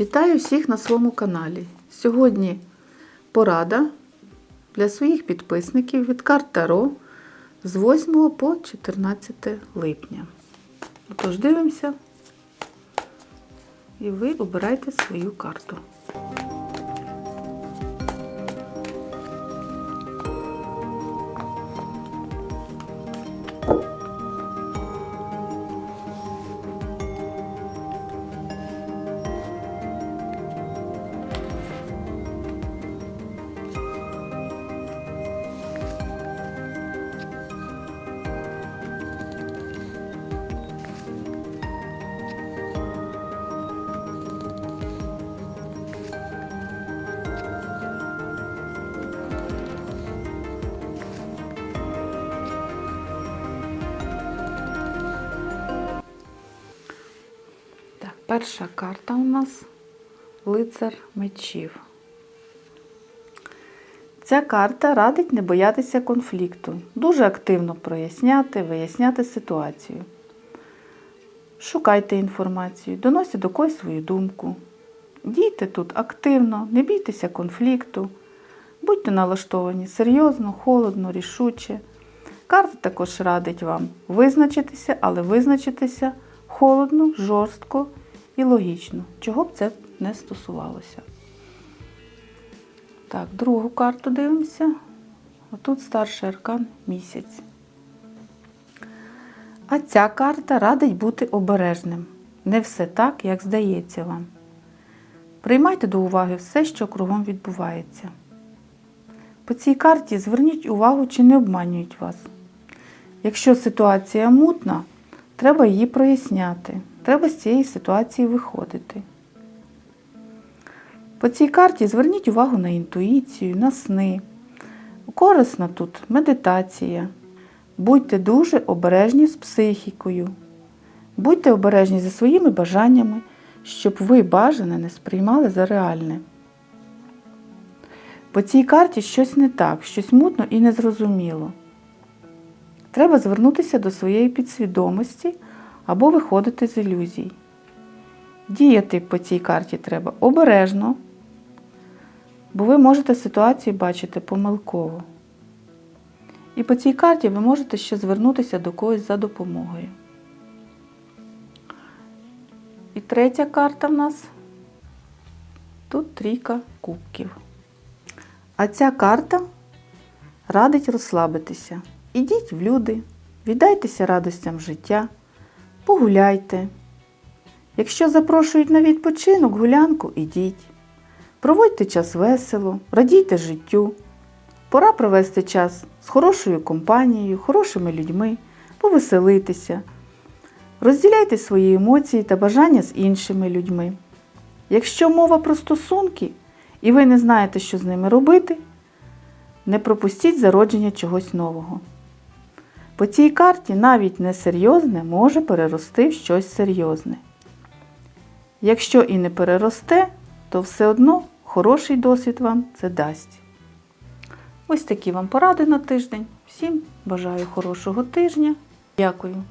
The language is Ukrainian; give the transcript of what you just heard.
Вітаю всіх на своєму каналі. Сьогодні порада для своїх підписників від карт Таро з 8 по 14 липня. Отож, дивимося, і ви обирайте свою карту. Перша карта у нас лицар мечів. Ця карта радить не боятися конфлікту, дуже активно проясняти, виясняти ситуацію. Шукайте інформацію, доносьте до когось свою думку. Дійте тут активно, не бійтеся конфлікту, будьте налаштовані серйозно, холодно, рішуче. Карта також радить вам визначитися, але визначитися холодно, жорстко і логічно, чого б це не стосувалося. Так, другу карту дивимося. Отут старший аркан місяць. А ця карта радить бути обережним. Не все так, як здається вам. Приймайте до уваги все, що кругом відбувається. По цій карті зверніть увагу, чи не обманюють вас. Якщо ситуація мутна, треба її проясняти. Треба з цієї ситуації виходити. По цій карті зверніть увагу на інтуїцію, на сни. Корисна тут медитація. Будьте дуже обережні з психікою. Будьте обережні зі своїми бажаннями, щоб ви бажане не сприймали за реальне. По цій карті щось не так, щось мутно і незрозуміло. Треба звернутися до своєї підсвідомості або виходити з ілюзій. Діяти по цій карті треба обережно, бо ви можете ситуацію бачити помилково. І по цій карті ви можете ще звернутися до когось за допомогою. І третя карта в нас тут трійка кубків. А ця карта радить розслабитися. Ідіть в люди, віддайтеся радостям життя, погуляйте. Якщо запрошують на відпочинок, гулянку, ідіть. Проводьте час весело, радійте життю. Пора провести час з хорошою компанією, хорошими людьми, повеселитися. Розділяйте свої емоції та бажання з іншими людьми. Якщо мова про стосунки і ви не знаєте, що з ними робити, не пропустіть зародження чогось нового. По цій карті навіть несерйозне може перерости в щось серйозне. Якщо і не переросте, то все одно хороший досвід вам це дасть. Ось такі вам поради на тиждень. Всім бажаю хорошого тижня. Дякую.